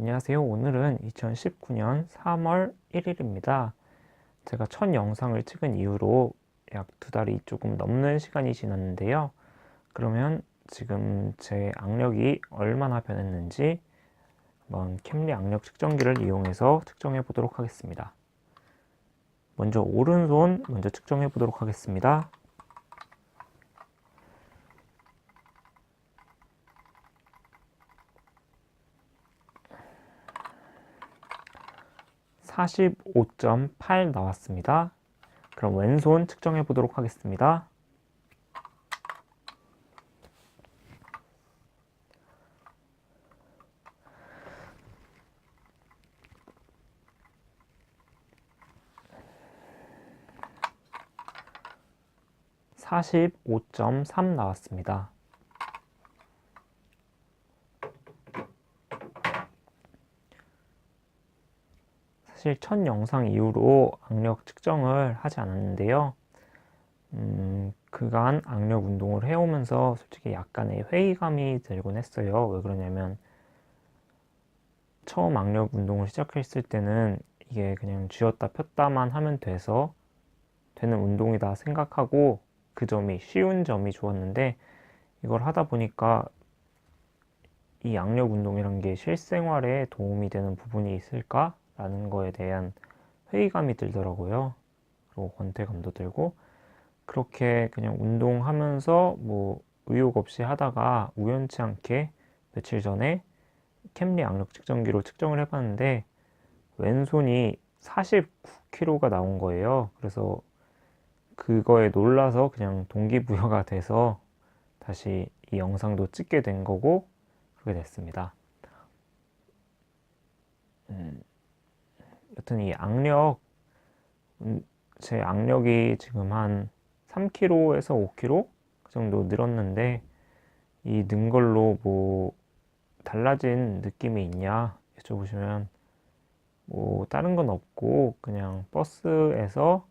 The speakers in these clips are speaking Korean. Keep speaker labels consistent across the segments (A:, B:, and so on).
A: 안녕하세요. 오늘은 2019년 3월 1일입니다. 제가 첫 영상을 찍은 이후로 약 두 달이 조금 넘는 시간이 지났는데요. 그러면 지금 제 악력이 얼마나 변했는지 한번 캠리 악력 측정기를 이용해서 측정해 보도록 하겠습니다. 먼저 오른손 먼저 측정해 보도록 하겠습니다. (45.8) 나왔습니다. 그럼 왼손 측정해 보도록 하겠습니다. (45.3) 나왔습니다. 사실 첫 영상 이후로 악력 측정을 하지 않았는데요. 음, 그간 악력 운동을 해오면서 솔직히 약간의 회의감이 들곤 했어요. 왜 그러냐면 처음 악력 운동을 시작했을 때는 이게 그냥 쥐었다 폈다만 하면 돼서 되는 운동이다 생각하고 그 점이 쉬운 점이 좋았는데 이걸 하다 보니까 이 악력 운동이란 게 실생활에 도움이 되는 부분이 있을까? 라는 거에 대한 회의감이 들더라고요. 그리고 권태감도 들고 그렇게 그냥 운동하면서 뭐 의욕 없이 하다가 우연치 않게 며칠 전에 캠리 악력 측정기로 측정을 해봤는데 왼손이 49kg가 나온 거예요. 그래서 그거에 놀라서 그냥 동기부여가 돼서 다시 이 영상도 찍게 된 거고 그렇게 됐습니다. 음, 여튼 이 악력 음, 제 악력이 지금 한 3kg에서 5kg 그 정도 늘었는데 이 는 걸로 뭐 달라진 느낌이 있냐 여쭤보시면 뭐 다른 건 없고 그냥 버스에서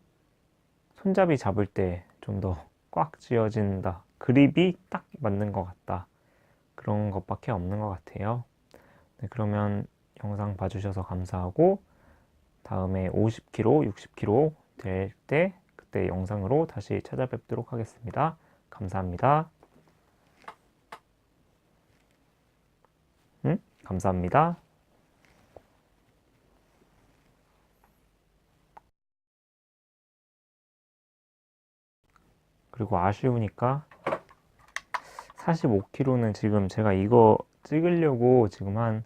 A: 손잡이 잡을 때 좀 더 꽉 쥐어진다. 그립이 딱 맞는 것 같다. 그런 것밖에 없는 것 같아요. 네, 그러면 영상 봐주셔서 감사하고 다음에 50kg, 60kg 될 때 그때 영상으로 다시 찾아뵙도록 하겠습니다. 감사합니다. 응? 감사합니다. 그리고 아쉬우니까 45kg는 지금 제가 이거 찍으려고 지금 한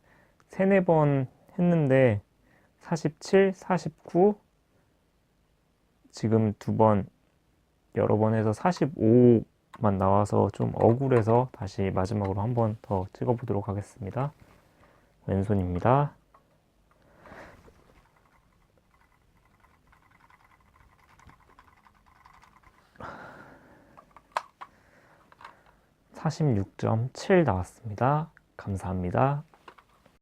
A: 3, 4번 했는데 47, 49 지금 두 번 여러 번 해서 45만 나와서 좀 억울해서 다시 마지막으로 한 번 더 찍어 보도록 하겠습니다. 왼손입니다. (46.7) 나왔습니다. 감사합니다.